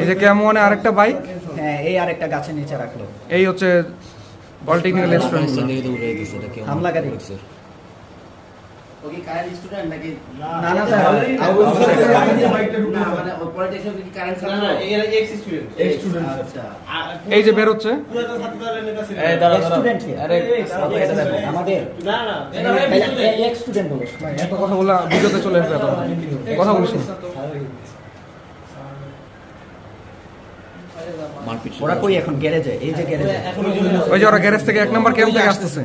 এই যে কেমন আরেকটা বাইক? হ্যাঁ এই আরেকটা গাছের নিচে রাখল। এই হচ্ছে রেস্টুরেন্ট হামলাকারী ও কি কারেন্ট স্টুডেন্ট নাকি না না স্যার না মানে ও পলিটিক্স কি কারেন্ট না না এরা এক্স স্টুডেন্ট আচ্ছা এই যে বেরোচ্ছে স্টুডেন্ট আমাদের না না এক স্টুডেন্ট হলো এত কথা বলছি চলে আসবে কথা ওরা কই এখন? গ্যারেজে? এই যে গ্যারেজে। ওই যে ওরা গ্যারেজ থেকে এক নম্বর ক্যাম্প থেকে আসতেছে।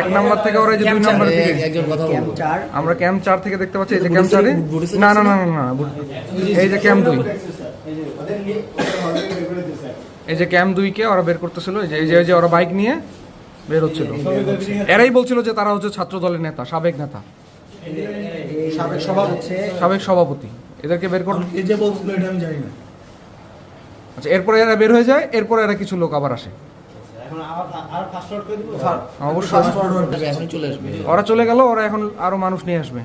এক নম্বর থেকে ওরা যে দুই নম্বরের দিকে একজন কথা ক্যাম্প আমরা ক্যাম্প চার থেকে দেখতে পাচ্ছি এই যে ক্যাম্প না না না না না এই যে ক্যাম্প দুই। এই যে ক্যাম্প দুইকে ওরা বের করতেছিল এই যে এই যে এই যে ওরা বাইক নিয়ে বের হচ্ছিল। এরাই বলছিল যে তারা হচ্ছে ছাত্র দলের নেতা সাবেক নেতা। সাবেক সভা হচ্ছে সাবেক সভাপতি। এদেরকে বের কর এই যে বলছিল এটা আমি জানি না। আচ্ছা এরপরে এরা বের হয়ে যায় এরপরে এরা কিছু লোক আবার আসে। এখন আর আর ফাস্ট ফরওয়ার্ড করে দিব? অবশ্যই। এখনই চলে আসবে। ওরা চলে গেল ওরা এখন আরও মানুষ নিয়ে আসবে।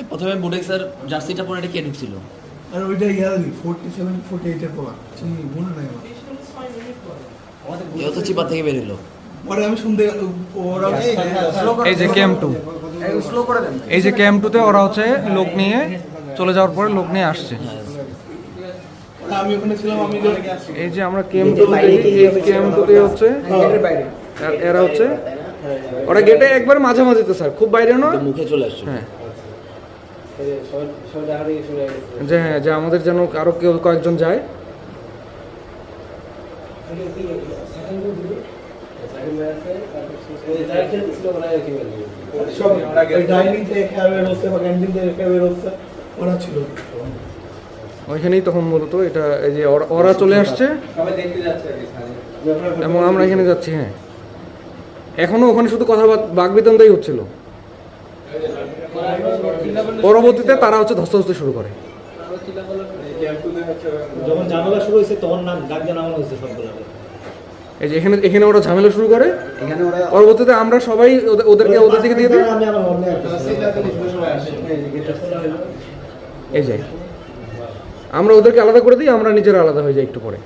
এই প্রথমে বুডেক্সের জার্সিটা পরে এটা কে ঢুকছিল? আর ওইটা ইয়ারি ফোর্টি সেভেন ফোর্টি এইটের চিনি মনে নাই আমার। তো চিপা থেকে বের হলো। পরে আমি শুনতে ওরা এই যে ক্যাম্প টু স্লো করে দেন। এই যে ক্যাম্প টুতে ওরা হচ্ছে লোক নিয়ে চলে যাওয়ার পরে লোক নিয়ে আসছে। আমি ওখানে ছিলাম আমি এই যে আমরা ক্যাম্প হচ্ছে এরা হচ্ছে ওরা গেটে একবার মাঝামাঝিতে স্যার খুব বাইরে না মুখে চলে আসছে। হ্যাঁ। যে হ্যাঁ যে আমাদের যেন আরও কেউ কয়েকজন যায়। সব ডাইনিং থেকে খেয়ে বা ক্যান্টিন থেকে খেয়ে ওরা ছিল। ওইখানেই তখন মূলত এটা এই যে ওরা- চলে আসছে। এবং আমরা এখানে যাচ্ছি হ্যাঁ। এখনও ওখানে শুধু কথা বাগবিতন্দাই হচ্ছিল। পরবর্তীতে তারা হচ্ছে ধস্তাধস্তি শুরু করে। যখন ঝামেলা শুরু হয়েছে তখন নাম ডাক দিয়ে হয়েছে সবগুলো এই যে এখানে এখানে ওরা ঝামেলা শুরু করে। এখানে ওরা পরবর্তীতে আমরা সবাই ওদের- ওদেরকে ওদের দিকে দিয়ে দিই। এই যাই আমরা ওদেরকে আলাদা করে দিই আমরা নিজেরা আলাদা হয়ে যাই একটু পরে।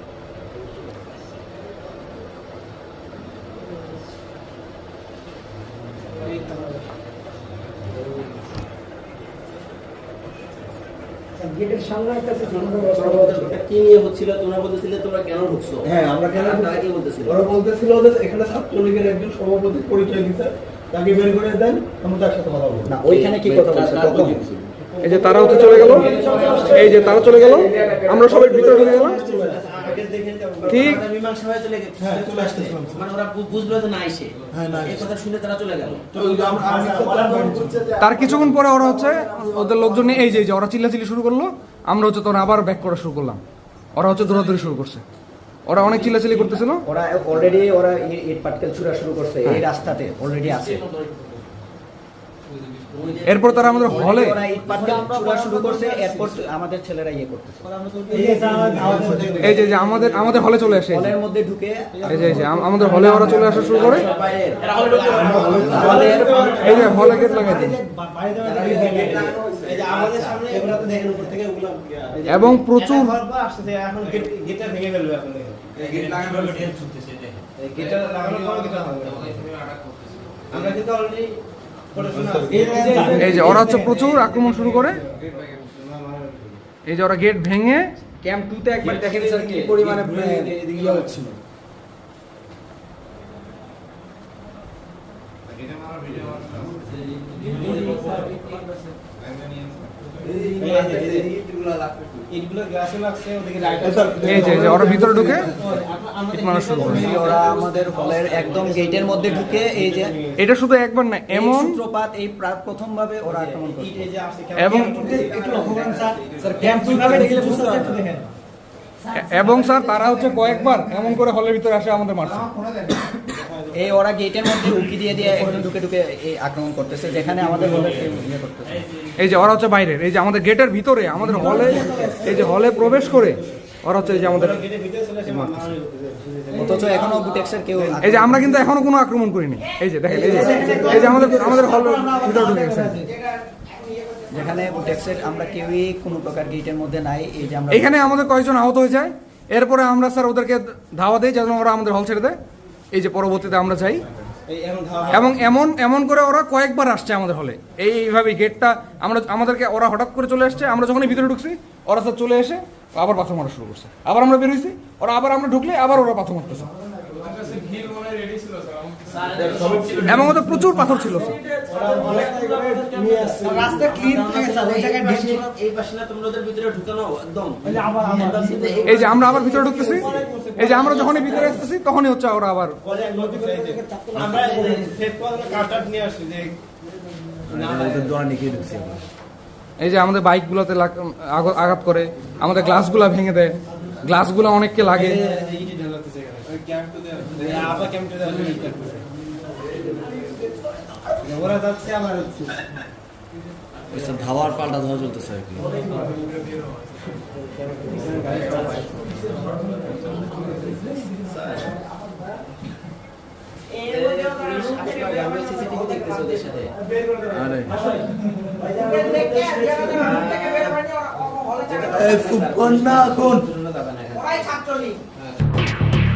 গেটের কি নিয়ে হচ্ছিল? তোমরা বলতেছিলে তোমরা কেন ঢুকছো? হ্যাঁ একজন সভাপতি পরিচয় দিতে তাকে বের করে দেন আমরা তার সাথে কথা বলব। না ওইখানে কি কথা বলছে? এই যে তারা হচ্ছে চলে গেল। এই যে তারা চলে গেল। আমরা সবাই ভিতরে ঢুকে গেলাম। ঠিক। চলে চলে তারা চলে কিছুক্ষণ পরে ওরা হচ্ছে ওদের লোকজন এই যে এই যে ওরা চিল্লাচিল্লি শুরু করল। আমরা হচ্ছে তখন আবার ব্যাক করা শুরু করলাম। ওরা হচ্ছে দৌড়াদৌড়ি শুরু করছে। ওরা অনেক চিল্লাচিল্লি করতেছিল। ওরা অলরেডি ওরা ইট পাটকেল ছুড়া শুরু করছে। এই রাস্তাতে অলরেডি আছে। এরপর তারা আমাদের হলে ওরা ইট পাটকেল ছুড়া শুরু করছে এরপর আমাদের ছেলেরা ইয়ে করতেছে। এই যে আমাদের আমাদের হলে চলে আসে। হলের মধ্যে ঢুকে এই যে এই যে আমাদের হলে ওরা চলে আসা শুরু করে। এই যে হলে গেট লাগাই দিই এই যে আমাদের সামনে এগুলো তো দেখেন উপর থেকে ওগুলো এবং প্রচুর আমরা কিন্তু অলরেডি এই যে ওরা হচ্ছে প্রচুর আক্রমণ শুরু করে। এই যে ওরা গেট ভেঙে ক্যাম্প টুতে একবার দেখেন স্যার কি পরিমাণে ইয়ে হচ্ছিল। ইটগুলো গ্লাসে লাগছে ওদিকে লাইট এই যে এই যে ওরা ভিতরে ঢুকে ইট মারা শুরু করে এই ওরা আমাদের হলের একদম গেটের মধ্যে ঢুকে এই যে এটা শুধু একবার না এমন সূত্রপাত এই প্রথম ভাবে ওরা আক্রমণ করছে এই যে আসছে এবং স্যার এবং তারা হচ্ছে কয়েকবার এমন করে হলের ভিতরে আসে আমাদের মারছে। এই ওরা গেটের মধ্যে উকি দিয়ে দিয়ে একদম ঢুকে ঢুকে এই আক্রমণ করতেছে যেখানে আমাদের হলে ইয়ে করতেছে। এই যে ওরা হচ্ছে বাইরের এই যে আমাদের গেটের ভিতরে আমাদের হলে এই যে হলে প্রবেশ করে ওরা হচ্ছে এই যে আমাদের অথচ এখনও বুটেক্সের কেউ এই যে আমরা কিন্তু এখনও কোনো আক্রমণ করিনি। এই যে দেখেন এই যে এই যে আমাদের আমাদের হল ভিতরে ঢুকে গেছে। যেখানে বুটেক্সের আমরা কেউই কোনো প্রকার গেটের মধ্যে নাই এই যে আমরা এখানে আমাদের কয়েকজন আহত হয়ে যায়। এরপরে আমরা স্যার ওদেরকে ধাওয়া দিই যেন ওরা আমাদের হল ছেড়ে দেয়। এই যে পরবর্তীতে আমরা ধাওয়া এবং এমন এমন করে ওরা কয়েকবার আসছে আমাদের হলে। এই এইভাবে গেটটা আমরা আমাদেরকে ওরা হঠাৎ করে চলে আসছে আমরা যখনই ভিতরে ঢুকছি ওরা স্যার চলে এসে আবার পাথর মারা শুরু করছে। আবার আমরা বেরোইছি ওরা আবার আমরা ঢুকলে আবার ওরা পাথর মারতেছে। এবং ওদের প্রচুর পাথর ছিল স্যার রাস্তা ক্লিন থাকে স্যার ওই জায়গায় এই পাশে না তোমরা ওদের ভিতরে ঢুকানো একদম এই যে আমরা আবার ভিতরে ঢুকতেছি এই যে আমরা যখনই ভিতরে আসতেছি তখনই হচ্ছে ওরা আবার এই যে, আমাদের বাইকগুলোতে আঘাত করে আমাদের গ্লাসগুলো ভেঙে দেয় গ্লাসগুলো অনেককে লাগে এখানে। দেওয়া। ওরা যাচ্ছে আমার হচ্ছে ধাওয়ার পাল্টা ধাওয়া চলতেছে আর কি ওদের সাথে আরে